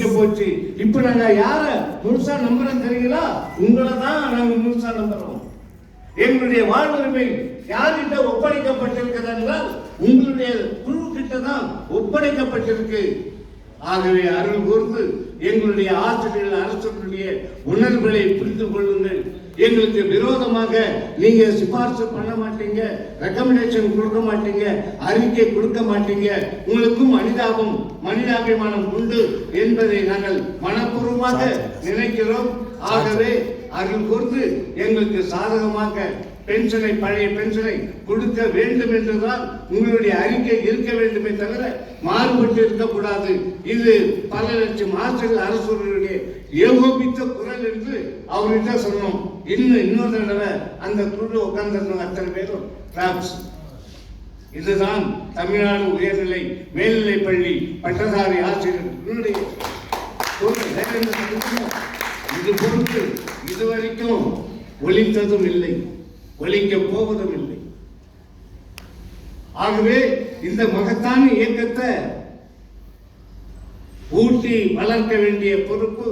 போச்சு. இப்ப நாங்க யார முழுசா நம்புறோம் தெரியுங்களா உங்களை தான் நாங்க முழுசா நம்புறோம். எங்களுடைய வாழ்வுரிமை யார்கிட்ட ஒப்படைக்கப்பட்டிருக்கிறது என்றால் உங்களுடைய குழு கிட்ட தான் ஒப்படைக்கப்பட்டிருக்கு. ஆகவே அருள் கூர்ந்து எங்களுடைய ஆசிரியர்கள் அரசுடைய உணர்வுகளை புரிந்து கொள்ளுங்கள். எங்களுக்கு விரோதமாக நீங்க சிபாரிசு பண்ண மாட்டீங்க ரெக்கமெண்டேஷன் கொடுக்க மாட்டீங்க அறிக்கை கொடுக்க மாட்டீங்க. உங்களுக்கும் மனிதாபம் மனிதாபிமானம் உண்டு என்பதை நாங்கள் மனப்பூர்வமாக நினைக்கிறோம். ஆகவே அருள் கூர்ந்து எங்களுக்கு சாதகமாக பென்ஷனை பழைய பென்ஷனை கொடுக்க வேண்டும் என்றுதான் உங்களுடைய அறிக்கை இருக்க வேண்டுமே தவிர மாறுபட்டு இருக்கக்கூடாது. இது பல லட்சம் ஆசிரியர் அரசுடைய ஏகோபித்த குரல் என்று அவர்கிட்ட சொன்னோம். இன்னும் இன்னொரு தடவை அந்த குழு உட்கார்ந்திருந்தவங்க அத்தனை பேரும் டிராப்ஸ் இதுதான் தமிழ்நாடு உயர்நிலை மேல்நிலை பள்ளி பட்டதாரி ஆசிரியர்களுடைய இது பொறுத்து இதுவரைக்கும் ஒழித்ததும் இல்லை. ஒலிக்க போவதும் இல்லை. ஆகவே இந்த மகத்தான இயக்கத்தை ஊட்டி வளர்க்க வேண்டிய பொறுப்பு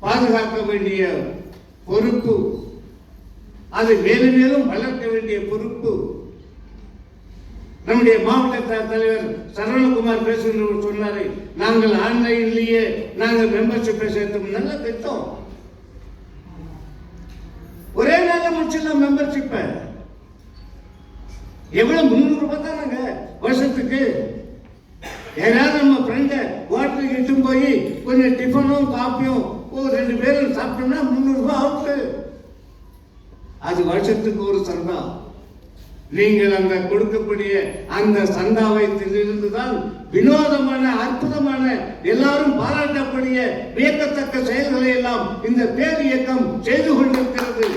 பாதுகாக்க வேண்டிய பொறுப்பு அது மேலும் மேலும் வளர்க்க வேண்டிய பொறுப்பு நம்முடைய மாவட்ட தலைவர் சரவணகுமார் பேசுகிறவர் சொன்னாரு நாங்கள் ஆன்லைன்லேயே நாங்கள் மெம்பர்ஷிப் சேர்த்தோம். நல்ல திட்டம் ஒரே முடிச்சிடலாம் மெம்பர்ஷிப்பை எவ்வளவு முந்நூறு ரூபாய் தானாங்க வருஷத்துக்கு? ஏதாவது நம்ம ஃப்ரெண்டை ஹோட்டலுக்கு இட்டு போய் கொஞ்சம் டிஃபனும் காப்பியும் ஒரு ரெண்டு பேரும் சாப்பிட்டோம்னா முந்நூறு ரூபாய் அவுட்டு அது வருஷத்துக்கு ஒரு சந்தா. நீங்கள் அந்த கொடுக்கக்கூடிய அந்த சந்தாவை தான் வினோதமான அற்புதமான எல்லாரும் பாராட்டக்கூடிய வியக்கத்தக்க செயல்களை எல்லாம் இந்த பேர் இயக்கம் செய்து கொண்டிருக்கிறது.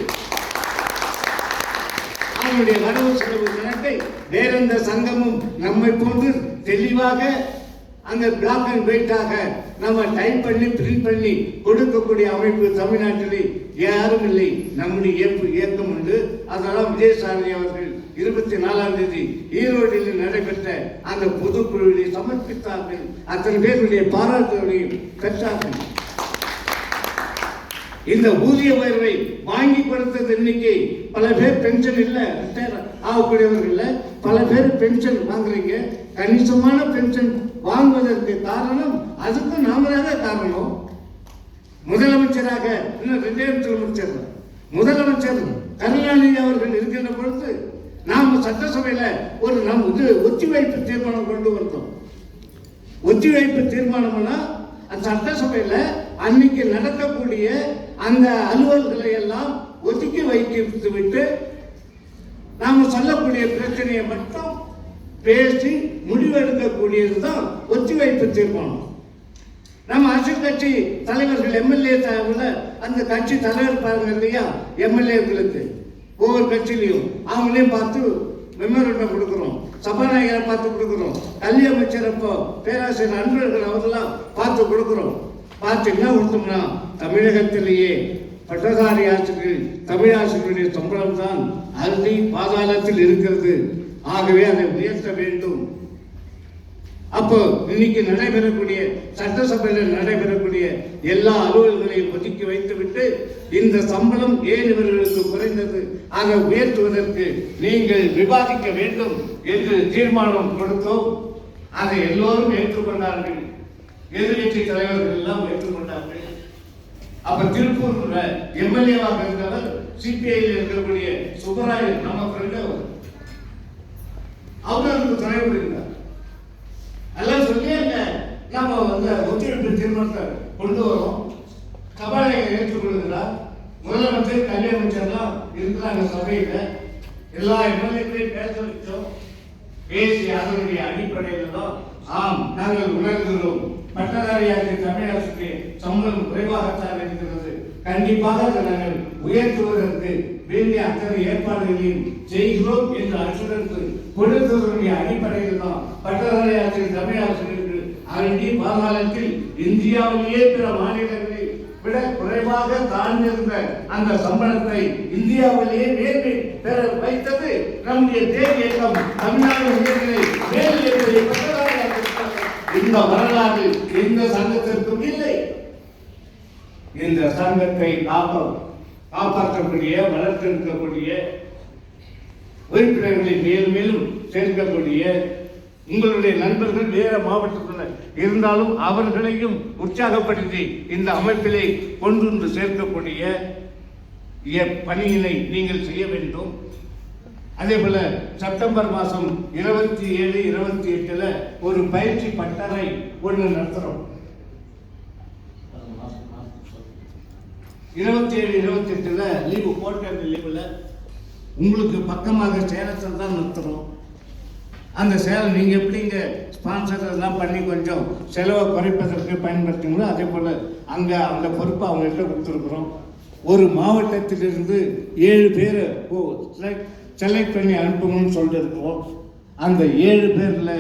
அவனுடைய வரவு செலவு கணக்கை வேறெந்த சங்கமும் நம்மை போன்று தெளிவாக அந்த பிளாக் அண்ட் ஒயிட்டாக நம்ம டைப் பண்ணி பிரிண்ட் பண்ணி கொடுக்கக்கூடிய அமைப்பு தமிழ்நாட்டிலே யாரும் இல்லை. நம்முடைய இயப்பு இயக்கம் உண்டு. அதெல்லாம் விஜயசாரதி அவர்கள் இருபத்தி நாலாம் தேதி ஈரோட்டில் நடைபெற்ற அந்த பொதுக்குழுவிலே சமர்ப்பித்தார்கள். அத்தனை பேருடைய பாராட்டுகளையும் பெற்றார்கள். இந்த ஊதிய உயர்வை வாங்கி கொடுத்தது எண்ணிக்கை பல பேர் பென்ஷன் இல்லை ரிட்டையர் ஆகக்கூடியவர்கள் பல பேர் பென்ஷன் வாங்குறீங்க. கணிசமான பென்ஷன் வாங்குவதற்கு காரணம் அதுக்கும் நாம தான் காரணம். முதலமைச்சராக இன்னும் ரெண்டே நிமிஷத்துல முதலமைச்சர் கருணாநிதி அவர்கள் இருக்கின்ற பொழுது நாம சட்டசபையில ஒரு நம் இது ஒத்திவைப்பு தீர்மானம் கொண்டு வந்தோம். ஒத்திவைப்பு தீர்மானம்னா அந்த சட்டசபையில் அன்னைக்கு நடக்கக்கூடிய அந்த அலுவல்களை எல்லாம் வைத்து விட்டு நாம சொல்லக்கூடிய பிரச்சனையை மட்டும் பேசி முடிவெடுக்கக்கூடியதுதான் ஒத்திவைப்பு தீர்மானம். நம்ம அரசியல் கட்சி தலைவர்கள் எம்எல்ஏ அந்த கட்சி தலைவர் பாருங்க இல்லையா? எம்எல்ஏக்களுக்கு. ஒவ்வொரு கட்சியிலையும் அவங்களையும் பார்த்து மெமரண்டம் கொடுக்குறோம். சபாநாயகரை பார்த்து கொடுக்குறோம். கல்வி அமைச்சர் அப்போ பேராசிரியர் நண்பர்கள் அவர்களாம் பார்த்து கொடுக்குறோம். பார்த்து என்ன கொடுத்தோம்னா தமிழகத்திலேயே பட்டதாரி ஆசிரியர்கள் தமிழ் ஆசிரியருடைய சம்பளம் தான் அறுதி பாதாளத்தில் இருக்கிறது. ஆகவே அதை உயர்த்த வேண்டும். அப்போ இன்னைக்கு நடைபெறக்கூடிய சட்டசபையில் நடைபெறக்கூடிய எல்லா அலுவல்களையும் ஒதுக்கி வைத்துவிட்டு இந்த சம்பளம் ஏன் இவர்களுக்கு குறைந்தது. அதை உயர்த்துவதற்கு நீங்கள் விவாதிக்க வேண்டும் என்று தீர்மானம் கொடுத்தோம். அதை எல்லோரும் ஏற்றுக்கொண்டார்கள். எதிர்கட்சி தலைவர்கள் எல்லாம் ஏற்றுக்கொண்டார்கள். அப்ப திருப்பூர்ல எம்எல்ஏவாக இருந்தவர் சிபிஐயில் இருக்கக்கூடிய சுப்பராயன் நம்ம ஃப்ரெண்ட் அவர். அவருக்கு துணை புரிந்தார். எல்லாம் சொல்லி அங்க நம்ம வந்து ஒத்துழைப்பு தீர்மானத்தை கொண்டு வரோம். சபாநாயகர் ஏற்றுக்கொள்கிறார் முதலமைச்சர் கல்வி அமைச்சர்லாம் இருக்கிறாங்க சபையில. எல்லா எம்எல்ஏக்களையும் பேச வச்சோம் பேசி அதனுடைய அடிப்படையில் தான் ஆம் நாங்கள் உணர்கிறோம். பட்டதாரியாக தமிழரசுக்கு சம்பளம் குறைவாகத்தான் இருக்கிறது. கண்டிப்பாக நாங்கள் உயர்த்துவதற்கு வேண்டிய அத்தனை ஏற்பாடுகளையும் செய்கிறோம் என்ற அச்சுறுத்து கொடுத்ததனுடைய அடிப்படையில் தான் பட்டதாரி ஆசிரியர் தமிழ் ஆசிரியர்கள் அரண்டி மாகாணத்தில் இந்தியாவிலேயே பிற மாநிலங்களை விட குறைவாக தாழ்ந்திருந்த அந்த சம்பளத்தை இந்தியாவிலேயே நேர்மை பெற வைத்தது நம்முடைய தேர் இயக்கம் தமிழ்நாடு உயர்நிலை மேல் இந்த வரலாறு எந்த சங்கத்திற்கும் இல்லை. இந்த சங்கத்தை காப்ப காப்பாற்றக்கூடிய வளர்த்தெடுக்கக்கூடிய உறுப்பினர்களை மேலும் மேலும் சேர்க்கக்கூடிய உங்களுடைய நண்பர்கள் வேற மாவட்டத்தில் இருந்தாலும் அவர்களையும் உற்சாகப்படுத்தி இந்த அமைப்பிலே கொண்டு வந்து சேர்க்கக்கூடிய பணியினை நீங்கள் செய்ய வேண்டும். அதே போல செப்டம்பர் மாதம் இருபத்தி ஏழு இருபத்தி எட்டுல ஒரு பயிற்சி பட்டறை ஒன்று நடத்துறோம். இருபத்தி ஏழு இருபத்தி எட்டுல லீவு போட்ட லீவுல உங்களுக்கு பக்கமாக சேலத்தில் தான் நிறுத்துறோம் அந்த சேலம் நீங்க எப்படிங்க ஸ்பான்சர் எல்லாம் பண்ணி கொஞ்சம் செலவை குறைப்பதற்கு பயன்படுத்திங்களோ அதே போல அங்க அந்த பொறுப்பை அவங்கள்ட்ட கொடுத்துருக்குறோம். ஒரு மாவட்டத்திலிருந்து ஏழு பேர் பேரை செலக்ட் பண்ணி அனுப்பணும்னு சொல்லியிருக்கோம் அந்த ஏழு பேரில்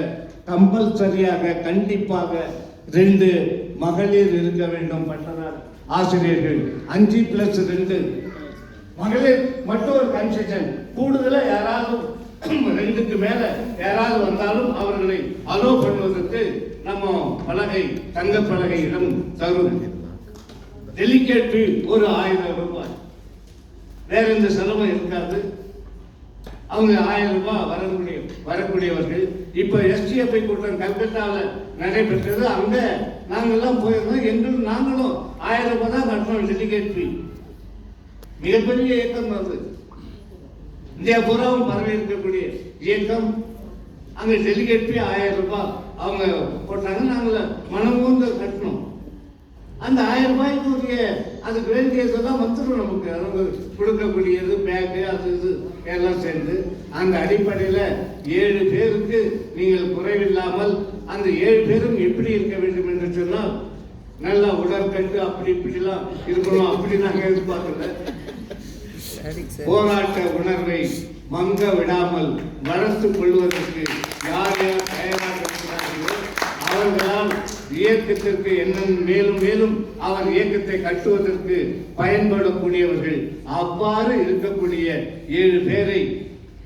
கம்பல்சரியாக கண்டிப்பாக ரெண்டு மகளிர் இருக்க வேண்டும் பட்டதார் ஆசிரியர்கள். அஞ்சு பிளஸ் ரெண்டு. மகளிர் மட்டும் ஒரு கன்செஷன் கூடுதலாக யாராவது ரெண்டுக்கு மேல யாராவது வந்தாலும் அவர்களை அலோ பண்ணுவதற்கு நம்ம பலகை தங்க பலகையிடம் தரும். டெலிகேட் ஒரு ஆயிரம் ரூபாய். வேற எந்த செலவும் இருக்காது. அவங்க ஆயிரம் ரூபாய் வரக்கூடிய வரக்கூடியவர்கள். இப்போ எஸ்டிஎஃப்ஐ கூட்டம் கல்கத்தாவில் நடைபெற்றது. அங்கே நாங்கள்லாம் போயிருந்தோம். எங்களும் நாங்களும் ஆயிரம் ரூபாய் தான் கட்டணும். டெலிகேட் ஃபீ மிகப்பெரிய இயக்கம் அது. இந்தியா பூராவும் பரவி இருக்கக்கூடிய இயக்கம். அங்கே டெலிகேட் ஃபீ ஆயிரம் ரூபாய் அவங்க போட்டாங்க. நாங்கள் மனமூர்ந்து கட்டணும். அந்த ஆயிரம் ரூபாய்க்கு உரிய அதுக்கு வேண்டியதெல்லாம் வந்துடும் நமக்கு. அவங்க கொடுக்கக்கூடியது பேக்கு அது இது எல்லாம் சேர்ந்து. அந்த அடிப்படையில் ஏழு பேருக்கு நீங்கள் குறைவில்லாமல் அந்த ஏழு பேரும் எப்படி இருக்க வேண்டும் என்று சொன்னால் நல்லா உடற்கட்டு அப்படி இப்படிலாம் இருக்கணும் அப்படி நாங்கள் எதிர்பார்க்கல. போராட்ட உணர்வை மங்க விடாமல் வளர்த்துக் கொள்வதற்கு யார் யார் இயக்கத்திற்கு என்னென்ன மேலும் மேலும் அவர் இயக்கத்தை கட்டுவதற்கு பயன்படக்கூடியவர்கள் அவ்வாறு இருக்கக்கூடிய ஏழு பேரை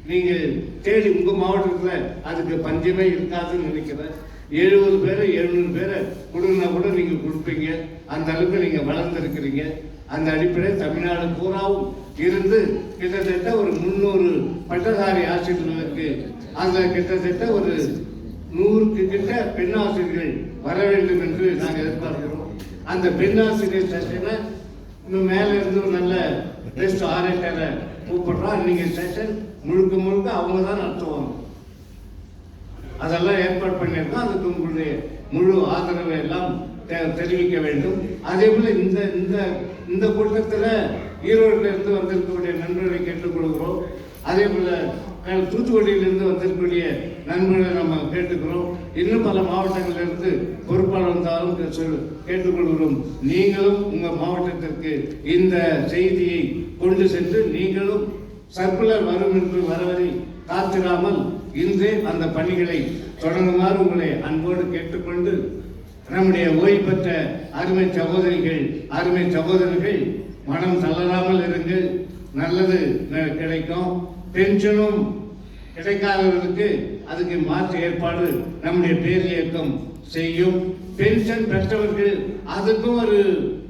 நீங்கள் தேடி உங்க மாவட்டத்தில் அதுக்கு பஞ்சமே இருக்காதுன்னு நினைக்கிறேன். எழுபது பேரை எழுநூறு பேரை கொடுங்கன்னா கூட நீங்கள் கொடுப்பீங்க. அந்த அளவுக்கு நீங்கள் வளர்ந்துருக்கிறீங்க. அந்த அடிப்படையில் தமிழ்நாடு பூராவும் இருந்து கிட்டத்தட்ட ஒரு முந்நூறு பட்டதாரி ஆசிரியர்களுக்கு அந்த கிட்டத்தட்ட ஒரு நூறுக்கு கிட்ட பெண் ஆசிரியர்கள் வர வேண்டும் என்று நாங்கள் எதிர்பார்க்கிறோம். அந்த பெண் ஆசிரியர் செஷனை இன்னும் மேலே இருந்து ஒரு நல்ல பெஸ்ட் ஆரேட்டரை கூப்பிடுறோம் இன்னைக்கு செஷன் முழுக்க முழுக்க அவங்க தான் நடத்துவாங்க. அதெல்லாம் ஏற்பாடு பண்ணியிருக்கோம். அதுக்கு உங்களுடைய முழு ஆதரவை எல்லாம் தெ- தெரிவிக்க வேண்டும். அதே போல் இந்த இந்த இந்த கூட்டத்தில் ஈரோட்டில் இருந்து வந்திருக்கக்கூடிய நண்பர்களை கேட்டுக்கொள்கிறோம். அதே போல் தூத்துக்குடியிலிருந்து வந்திருக்கக்கூடிய நண்பர்களை நம்ம கேட்டுக்கிறோம். இன்னும் பல மாவட்டங்களிலிருந்து பொறுப்பாளர் வந்தாலும் சொல் கேட்டுக்கொள்கிறோம். நீங்களும் உங்கள் மாவட்டத்திற்கு இந்த செய்தியை கொண்டு சென்று நீங்களும் சர்க்குலர் வரும் என்று வரவரை காத்திராமல் இன்றே அந்த பணிகளை தொடங்குமாறு உங்களை அன்போடு கேட்டுக்கொண்டு நம்முடைய ஓய்வு பெற்ற அருமை சகோதரிகள் அருமை சகோதரர்கள் மனம் தளராமல் இருங்கள். நல்லது கிடைக்கும். பென்ஷனும் கிடைக்காதவர்களுக்கு அதுக்கு மாற்று ஏற்பாடு நம்முடைய பேர் இயக்கம் செய்யும். பென்ஷன் பெற்றவர்கள் அதுக்கும் ஒரு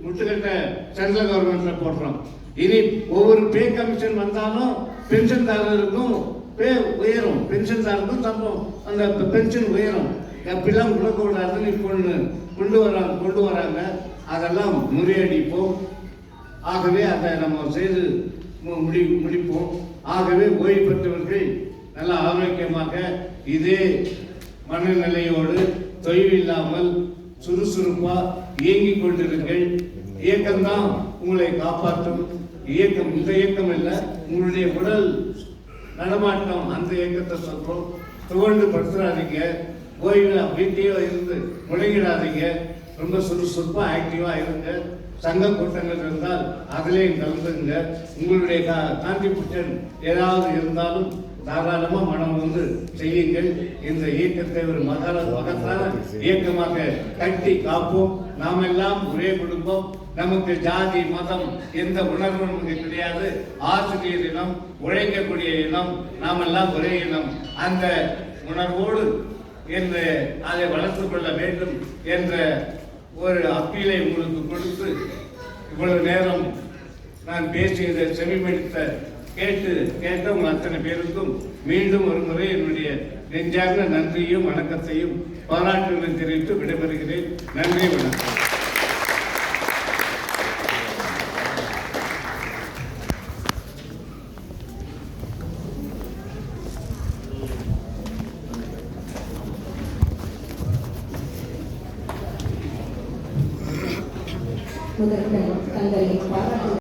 முட்டுக்கட்ட சென்ட்ரல் கவர்மெண்ட்ல போடுறோம். இனி ஒவ்வொரு பே கமிஷன் வந்தாலும் பென்ஷன்தாரருக்கும் பே உயரும். பென்ஷன்தாரருக்கும் சம்பளம் அந்த பென்ஷன் உயரும். எப்படிலாம் கொடுக்கக்கூடாதுன்னு இப்போ கொண்டு வராங்க கொண்டு வராங்க. அதெல்லாம் முறியடிப்போம். ஆகவே அதை நம்ம செய்து முடி முடிப்போம். ஆகவே ஓய்வு பெற்றவர்கள் நல்ல ஆரோக்கியமாக இதே மனநிலையோடு தொய்வு இல்லாமல் சுறுசுறுப்பா இயங்கிக் கொண்டிருங்கள். இயக்கம்தான் உங்களை காப்பாற்றும். இயக்கம் இந்த இயக்கம் இல்லை உங்களுடைய உடல் நடமாட்டம் அந்த இயக்கத்தை சொல்றோம். துவண்டு படுத்துறாதீங்க. ஓய்வில் வீட்டையோ இருந்து முடங்கிடாதீங்க ரொம்ப சுறுசுறுப்பா ஆக்டிவா இருங்க. சங்க கூட்டங்கள் இருந்தால் அதிலேயும் கலந்துங்க உங்களுடைய கான்ட்ரிபியூஷன் ஏதாவது இருந்தாலும் தாராளமாக மனம் வந்து செய்யுங்கள் இந்த இயக்கத்தை ஒரு மகர மகத்தான இயக்கமாக கட்டி காப்போம். நாம் எல்லாம் ஒரே குடும்பம். நமக்கு ஜாதி மதம் எந்த உணர்வும் நமக்கு கிடையாது. ஆசிரியர் இனம் உழைக்கக்கூடிய இனம் நாம் எல்லாம் ஒரே இனம். அந்த உணர்வோடு என்று அதை வளர்த்து கொள்ள வேண்டும் என்ற ஒரு அப்பீலை உங்களுக்கு கொடுத்து இவ்வளவு நேரம் நான் பேசியதை செவிமடுத்த கேட்டு கேட்டவங்க அத்தனை பேருக்கும் மீண்டும் ஒரு முறை என்னுடைய நெஞ்சார்ந்த நன்றியும் வணக்கத்தையும் பாராட்டுகளையும் தெரிவித்து விடைபெறுகிறேன். நன்றி வணக்கம்.